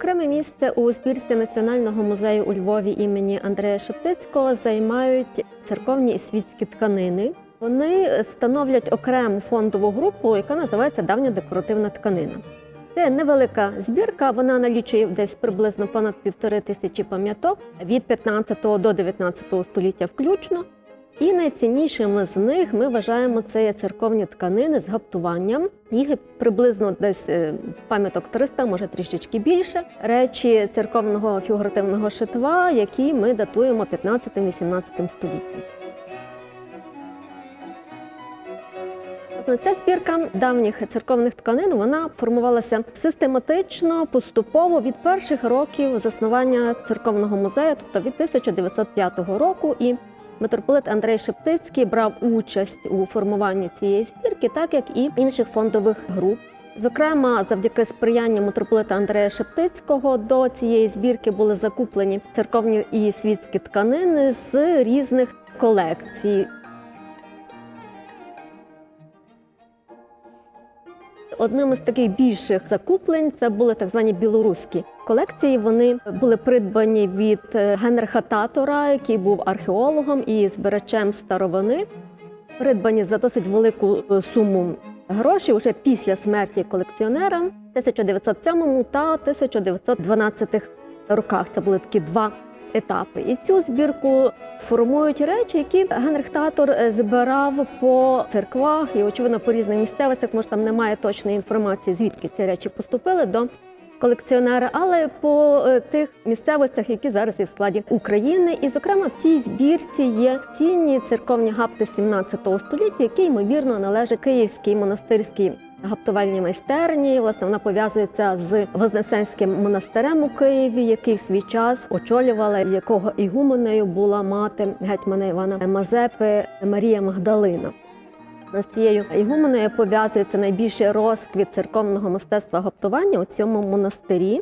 Окреме місце у збірці Національного музею у Львові імені Андрея Шептицького займають церковні і світські тканини. Вони становлять окрему фондову групу, яка називається давня декоративна тканина. Це невелика збірка, вона налічує десь приблизно понад півтори тисячі пам'яток від 15 до 19 століття включно. І найціннішими з них ми вважаємо це церковні тканини з гаптуванням. Їх приблизно десь е, пам'яток 300, може трішечки більше. Речі церковного фігуративного шитва, які ми датуємо 15-18 століттям. Ця збірка давніх церковних тканин вона формувалася систематично, поступово від перших років заснування церковного музею, тобто від 1905 року. І митрополит Андрей Шептицький брав участь у формуванні цієї збірки, так як і інших фондових груп. Зокрема, завдяки сприянню митрополита Андрея Шептицького до цієї збірки були закуплені церковні і світські тканини з різних колекцій. Одним із таких більших закуплень це були так звані білоруські колекції. Вони були придбані від е, Генриха Татора, який був археологом і збирачем старовини. Придбані за досить велику е, суму грошей уже після смерті колекціонера в 1907 та 1912 роках. Це були такі два етапи. І цю збірку формують речі, які Генрих Татор е, збирав по церквах і, очевидно, по різних місцевостях. Може, там немає точної інформації, звідки ці речі поступили до колекціонера, але по е, тих місцевостях, які зараз є в складі України. І, зокрема, в цій збірці є цінні церковні гапти 17 століття, які ймовірно належать Київській монастирській гаптувальній майстерні. Власне, вона пов'язується з Вознесенським монастирем у Києві, який в свій час очолювала, якого ігуменею була мати гетьмана Івана Мазепи Марія Магдалина. З цією ігуменою пов'язується найбільший розквіт церковного мистецтва гаптування у цьому монастирі.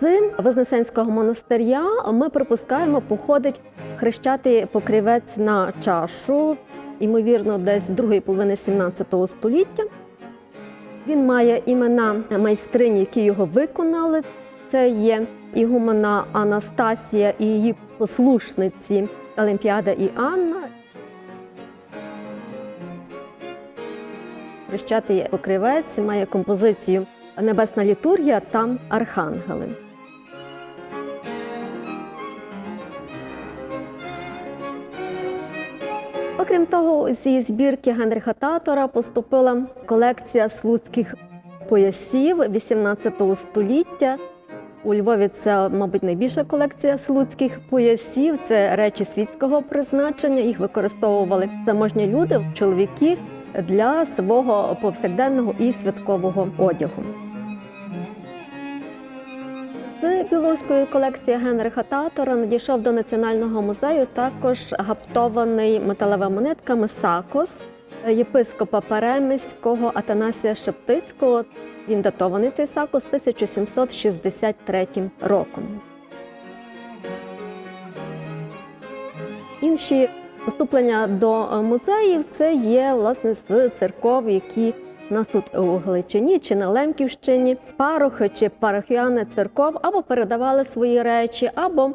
З Вознесенського монастиря ми припускаємо, походить хрещатий покрівець на чашу, ймовірно, десь другої половини 17 століття. Він має імена майстринь, які його виконали. Це є ігумена Анастасія і її послушниці Олімпіада і Анна. Хрещатий покривець має композицію Небесна літургія та архангели. Окрім того, з цієї збірки Генріха Татора поступила колекція слуцьких поясів 18 століття. У Львові це, мабуть, найбільша колекція слуцьких поясів. Це речі світського призначення. Їх використовували заможні люди, чоловіки для свого повсякденного і святкового одягу. Білоруської колекції Генриха Татора надійшов до Національного музею також гаптований металевими монетками сакос єпископа Перемиського Атанасія Шептицького. Він датований цей сакос 1763 роком. Інші поступлення до музеїв це є власне з церков, які у нас тут у Галичині чи на Лемківщині, парохи чи парохіани церков або передавали свої речі, або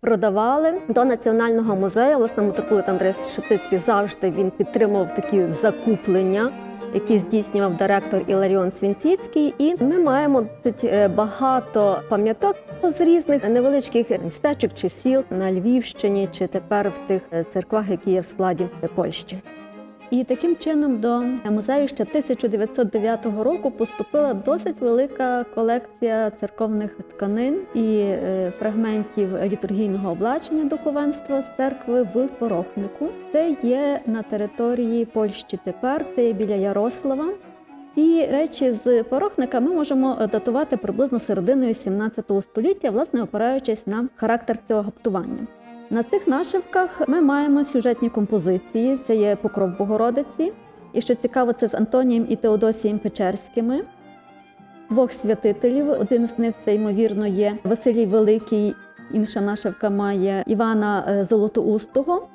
продавали до національного музею. Власне, митрополит Андрей Шептицький завжди він підтримував такі закуплення, які здійснював директор Іларіон Свінціцький. І ми маємо досить е, багато пам'яток з різних невеличких містечок чи сіл на Львівщині, чи тепер в тих е, церквах, які є в складі Польщі. І таким чином до музею ще 1909 року поступила досить велика колекція церковних тканин і е, фрагментів літургійного облачення духовенства з церкви в Порохнику. Це є на території Польщі тепер, це є біля Ярослава. Ці речі з порохника ми можемо датувати приблизно серединою 17 століття, власне опираючись на характер цього гаптування. На цих нашивках ми маємо сюжетні композиції. Це є Покров Богородиці. І що цікаво, це з Антонієм і Теодосієм Печерськими, двох святителів. Один з них це, ймовірно, є Василій Великий, інша нашивка має Івана е, Золотоустого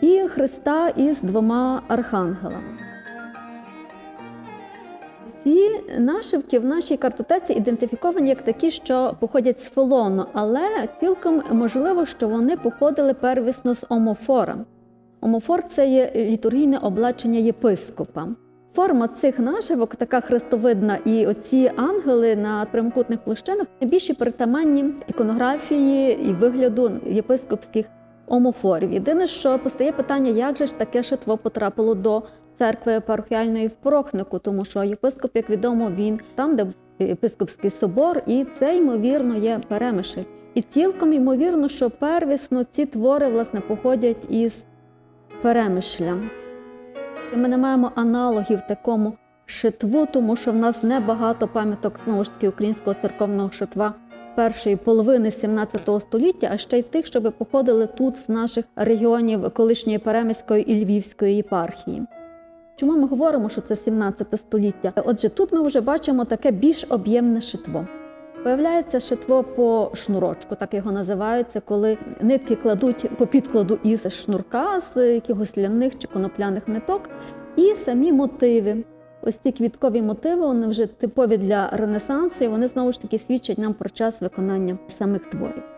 і Христа із двома архангелами. Ці нашивки в нашій картотеці ідентифіковані як такі, що походять з фолону, але цілком можливо, що вони походили первісно з омофора. Омофор це є літургійне облачення єпископа. Форма цих нашивок така хрестовидна, і оці ангели на прямокутних площинах найбільше притаманні іконографії і вигляду єпископських омофорів. Єдине, що постає питання, як же ж таке шитво потрапило до церкви парохіальної в Порохнику, тому що єпископ, як відомо, він там, де єпископський собор, і це ймовірно є перемишль. І цілком ймовірно, що первісно ці твори власне походять із перемишля. І ми не маємо аналогів такому шитву, тому що в нас небагато пам'яток знову ж таки українського церковного шитва першої половини 17 століття, а ще й тих, що походили тут з наших регіонів колишньої Перемиської і Львівської єпархії. Чому ми говоримо, що це 17 століття? Отже, тут ми вже бачимо таке більш об'ємне шитво. Появляється шитво по шнурочку, так його називається, коли нитки кладуть по підкладу із шнурка, з якихось ляних чи конопляних ниток, і самі мотиви. Ось ці квіткові мотиви, вони вже типові для Ренесансу, і вони знову ж таки свідчать нам про час виконання самих творів.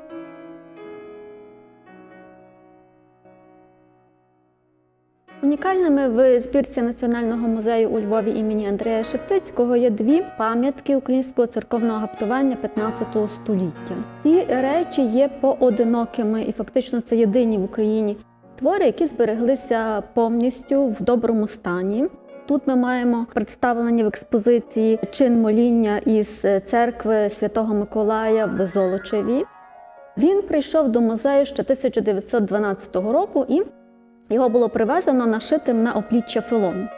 Унікальними в збірці Національного музею у Львові імені Андрія Шептицького є дві пам'ятки українського церковного гаптування 15 століття. Ці речі є поодинокими, і фактично це єдині в Україні твори, які збереглися повністю в доброму стані. Тут ми маємо представлені в експозиції чин моління із церкви Святого Миколая в Золочеві. Він прийшов до музею ще 1912 року і його було привезено нашитим на опліччя фелон.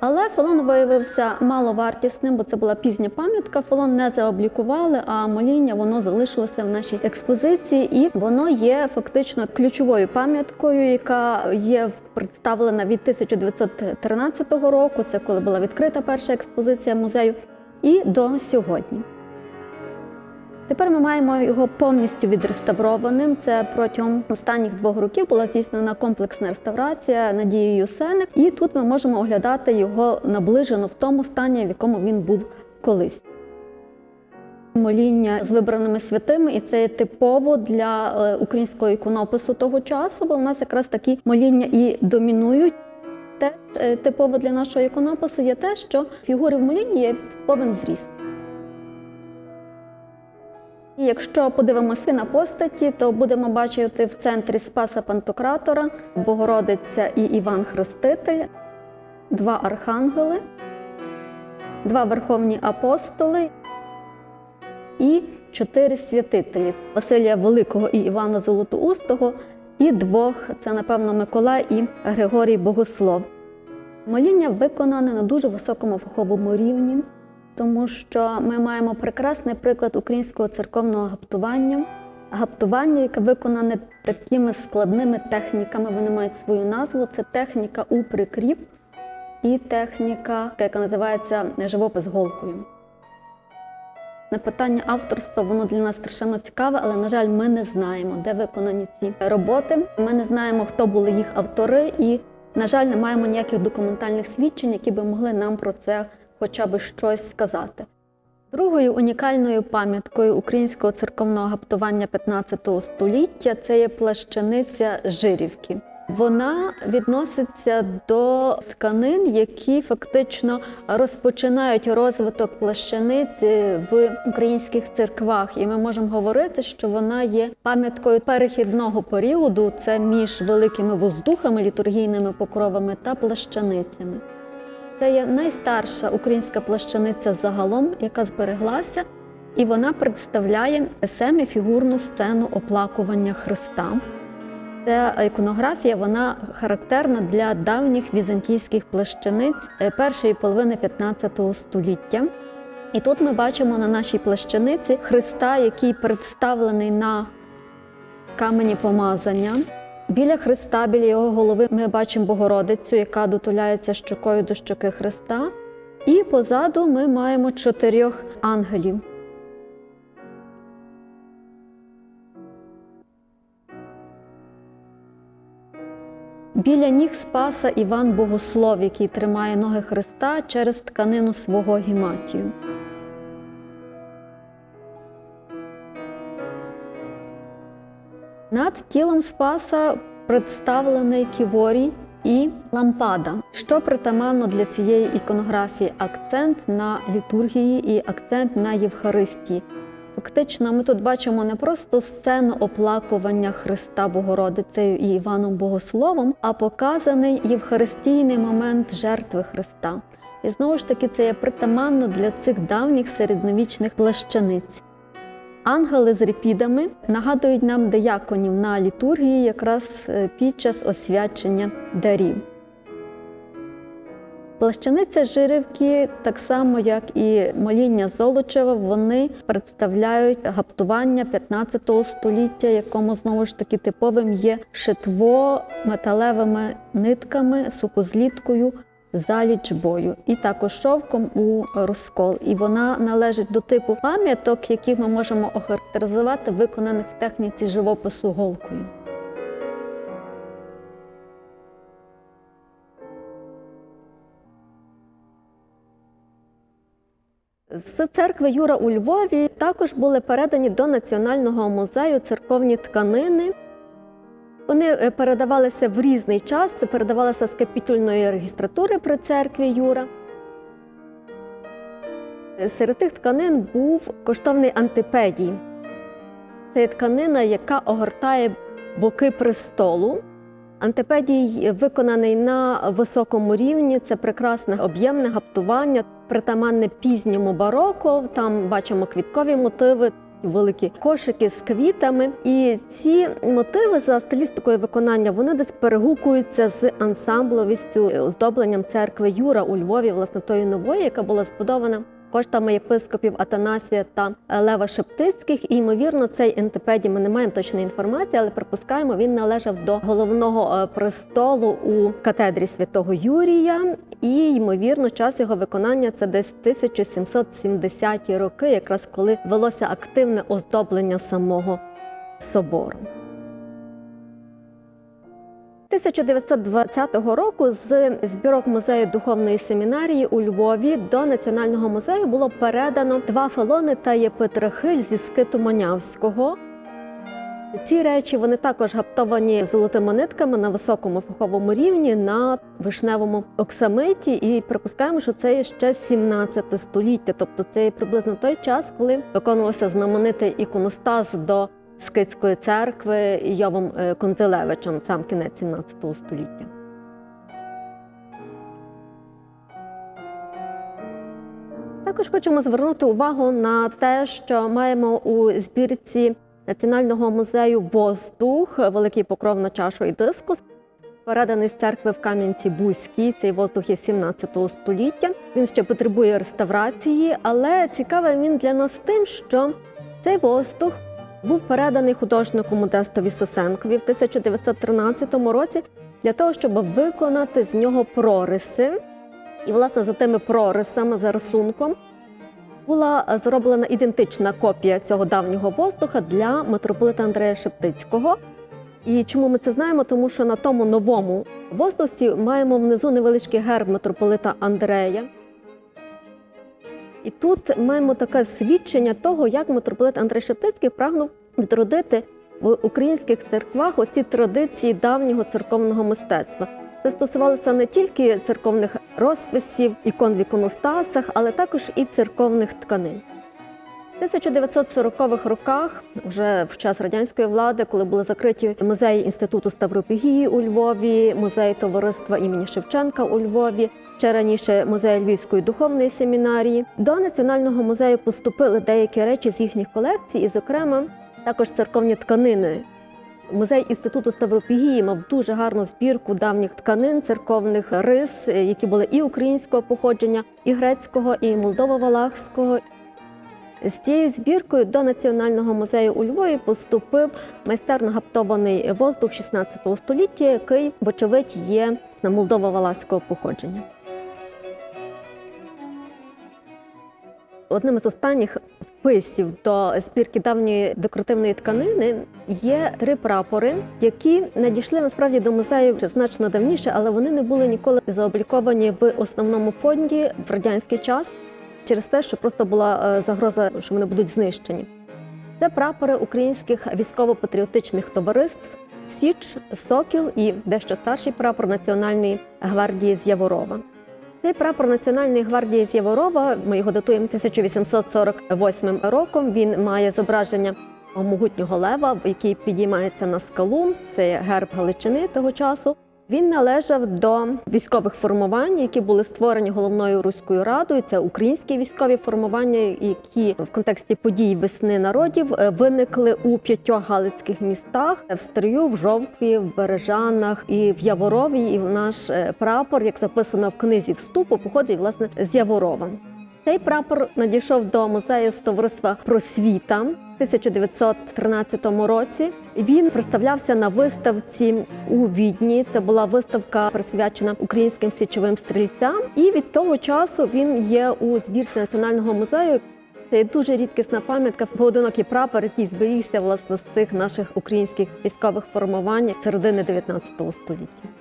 Але фелон виявився маловартісним, бо це була пізня пам'ятка. Фелон не заоблікували, а моління воно залишилося в нашій експозиції, і воно є фактично ключовою пам'яткою, яка є представлена від 1913 року. Це коли була відкрита перша експозиція музею, і до сьогодні. Тепер ми маємо його повністю відреставрованим. Це протягом останніх двох років була здійснена комплексна реставрація Надією Сеник, і тут ми можемо оглядати його наближено в тому стані, в якому він був колись. Моління з вибраними святими, і це є типово для е, українського іконопису того часу, бо в нас якраз такі моління і домінують. Теж е, типово для нашого іконопису є те, що фігури в молінні є повен зріст. І якщо подивимося на постаті, то будемо бачити в центрі Спаса Пантократора, Богородиця і Іван Хреститель, два архангели, два верховні апостоли і чотири святителі Василія Великого і Івана Золотоустого, і двох це, напевно, Миколай і Григорій Богослов. Моління виконане на дуже високому фаховому рівні тому що ми маємо прекрасний приклад українського церковного гаптування. Гаптування, яке виконане такими складними техніками, вони мають свою назву. Це техніка у прикріп і техніка, яка називається живопис голкою. На питання авторства воно для нас страшенно цікаве, але, на жаль, ми не знаємо, де виконані ці роботи. Ми не знаємо, хто були їх автори, і, на жаль, не маємо ніяких документальних свідчень, які би могли нам про це хоча б щось сказати. Другою унікальною пам'яткою українського церковного гаптування 15 століття це є плащаниця Жирівки. Вона відноситься до тканин, які фактично розпочинають розвиток плащаниць в українських церквах. І ми можемо говорити, що вона є пам'яткою перехідного періоду. Це між великими воздухами, літургійними покровами та плащаницями. Це є найстарша українська плащаниця загалом, яка збереглася, і вона представляє семифігурну сцену оплакування Христа. Ця іконографія вона характерна для давніх візантійських плащаниць е, першої половини 15 століття. І тут ми бачимо на нашій плащаниці Христа, який представлений на камені помазання. Біля Христа, біля його голови, ми бачимо Богородицю, яка дотуляється щокою до щоки Христа. І позаду ми маємо чотирьох ангелів. Біля ніг Спаса Іван Богослов, який тримає ноги Христа через тканину свого гіматію. Над тілом Спаса представлений ківорій і лампада, що притаманно для цієї іконографії акцент на літургії і акцент на Євхаристії. Фактично, ми тут бачимо не просто сцену оплакування Христа Богородицею і Іваном Богословом, а показаний євхаристійний момент жертви Христа. І знову ж таки, це є притаманно для цих давніх середньовічних плащаниць. Ангели з репідами нагадують нам дияконів на літургії якраз е, під час освячення дарів. Плащаниця жирівки, так само як і моління Золочева, вони представляють гаптування 15 століття, якому знову ж таки типовим є шитво металевими нитками, сукозліткою за лічбою, і також шовком у розкол. І вона належить до типу пам'яток, яких ми можемо охарактеризувати, виконаних в техніці живопису голкою. З церкви Юра у Львові також були передані до Національного музею церковні тканини. Вони е, передавалися в різний час, це передавалося з капітульної регістратури при церкві Юра. Серед тих тканин був коштовний антипедій. Це тканина, яка огортає боки престолу. Антипедій виконаний на високому рівні. Це прекрасне об'ємне гаптування, притаманне пізньому бароко. Там бачимо квіткові мотиви, великі кошики з квітами. І ці мотиви за стилістикою виконання вони десь перегукуються з ансамбловістю оздобленням церкви Юра у Львові, власне тої нової, яка була збудована. Коштами єпископів Атанасія та Лева Шептицьких, і ймовірно, цей ентипедій ми не маємо точної інформації, але припускаємо, він належав до головного е, престолу у катедрі святого Юрія. І ймовірно, час його виконання це десь 1770-ті роки, якраз коли велося активне оздоблення самого собору. 1920 року з збірок музею духовної семінарії у Львові до Національного музею було передано два фалони та єпитрахиль зі скиту Манявського. Ці речі вони також гаптовані золотими нитками на високому фаховому рівні на вишневому оксамиті. І припускаємо, що це ще 17 століття, тобто це приблизно той час, коли виконувався знаменитий іконостас до Скитської церкви Йовом е, Конзелевичем, сам кінець 17 століття. Також хочемо звернути увагу на те, що маємо у збірці Національного музею воздух, великий покров на чашу і дискус, переданий з церкви в Кам'янці-Бузькій. Цей воздух є 17 століття. Він ще потребує реставрації, але цікавий він для нас тим, що цей воздух був переданий художнику Модестові Сосенкові в 1913 році для того, щоб виконати з нього прориси. І, власне, за тими прорисами, за рисунком, була зроблена ідентична копія цього давнього воздуха для митрополита Андрея Шептицького. І чому ми це знаємо? Тому що на тому новому воздусі маємо внизу невеличкий герб митрополита Андрея. І тут маємо таке свідчення того, як митрополит Андрей Шептицький прагнув відродити в українських церквах оці традиції давнього церковного мистецтва. Це стосувалося не тільки церковних розписів, ікон в іконостасах, але також і церковних тканин. В 1940-х роках, вже в час радянської влади, коли були закриті музеї інституту Ставропігії у Львові, музей товариства імені Шевченка у Львові, ще раніше музей Львівської духовної семінарії, до національного музею поступили деякі речі з їхніх колекцій, і, зокрема, також церковні тканини. Музей інституту Ставропігії мав дуже гарну збірку давніх тканин, церковних рис, які були і українського походження, і грецького, і молдово-валахського. З цією збіркою до Національного музею у Львові поступив майстерно гаптований воздух 16 століття, який, вочевидь, є на молдово-валахського походження. Одним з останніх вписів до збірки давньої декоративної тканини є три прапори, які надійшли насправді до музею значно давніше, але вони не були ніколи заобліковані в основному фонді в радянський час через те, що просто була е, загроза, що вони будуть знищені. Це прапори українських військово-патріотичних товариств Січ, Сокіл і дещо старший прапор Національної гвардії з Яворова. Цей прапор Національної гвардії з Яворова, ми його датуємо 1848 роком. Він має зображення могутнього лева, який підіймається на скалу. Це герб Галичини того часу. Він належав до військових формувань, які були створені головною руською радою. Це українські військові формування, які в контексті подій весни народів е, виникли у п'ятьох галицьких містах: в Стрию, в Жовкві, в Бережанах і в Яворові. І наш е, прапор, як записано в книзі вступу, походить власне з Яворова. Цей прапор надійшов до музею з товариства просвіта в 1913 році. Він представлявся на виставці у Відні. Це була виставка присвячена українським січовим стрільцям. І від того часу він є у збірці національного музею. Це дуже рідкісна пам'ятка, поодинокий прапор, який зберігся власне з цих наших українських військових формувань середини 19 століття.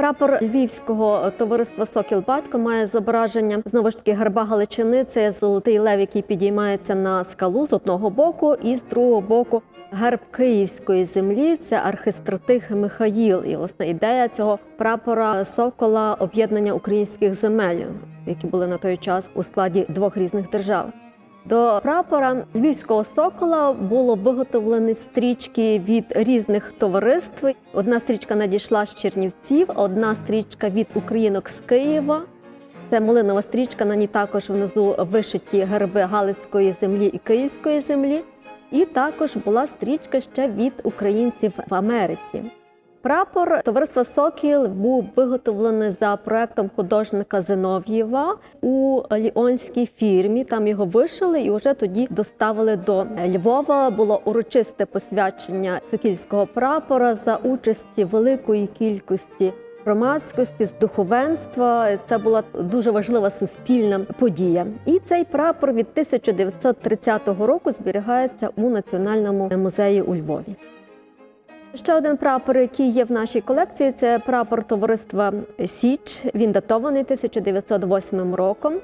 Прапор Львівського товариства Сокіл Батько має зображення знову ж таки герба Галичини. Це золотий лев, який підіймається на скалу з одного боку, і з другого боку герб Київської землі. Це архистратих Михаїл. І власне ідея цього прапора сокола об'єднання українських земель, які були на той час у складі двох різних держав. До прапора львівського сокола було виготовлені стрічки від різних товариств. Одна стрічка надійшла з Чернівців, одна стрічка від українок з Києва. Це малинова стрічка. На ній також внизу вишиті герби Галицької землі і Київської землі. І також була стрічка ще від українців в Америці. Прапор товариства Сокіл був виготовлений за проектом художника Зинов'єва у ліонській фірмі. Там його вишили і вже тоді доставили до Львова. Було урочисте посвячення сокільського прапора за участі великої кількості громадськості з духовенства. Це була дуже важлива суспільна подія. І цей прапор від 1930 року зберігається у національному музеї у Львові. Ще один прапор, який є в нашій колекції, це прапор товариства Січ. Він датований 1908 роком.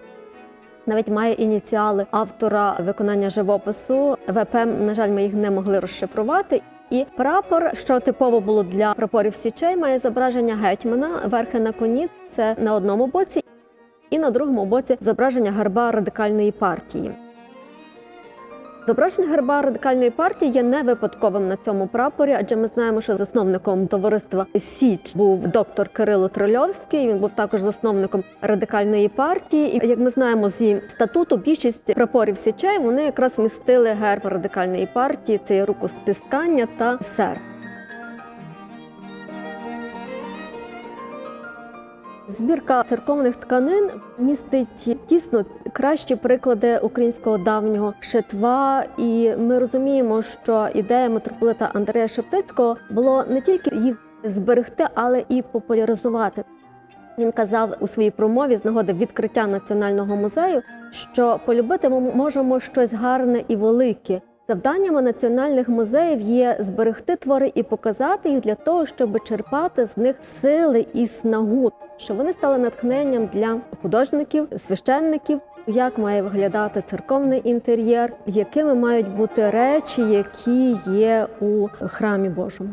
Навіть має ініціали автора виконання живопису. ВП, на жаль, ми їх не могли розшифрувати. І прапор, що типово було для прапорів січей, має зображення гетьмана, верхи на коні. Це на одному боці, і на другому боці зображення герба радикальної партії. Зображення герба радикальної партії є не випадковим на цьому прапорі, адже ми знаємо, що засновником товариства Січ був доктор Кирило Трольовський. Він був також засновником радикальної партії. І як ми знаємо зі статуту, більшість прапорів січей вони якраз містили герб радикальної партії, це рукостискання та серп. Збірка церковних тканин містить тісно кращі приклади українського давнього шитва, і ми розуміємо, що ідея митрополита Андрея Шептицького було не тільки їх зберегти, але і популяризувати. Він казав у своїй промові з нагоди відкриття національного музею, що полюбити ми можемо щось гарне і велике. Завданнями національних музеїв є зберегти твори і показати їх для того, щоб черпати з них сили і снагу, щоб вони стали натхненням для художників, священників, як має виглядати церковний інтер'єр, якими мають бути речі, які є у храмі Божому.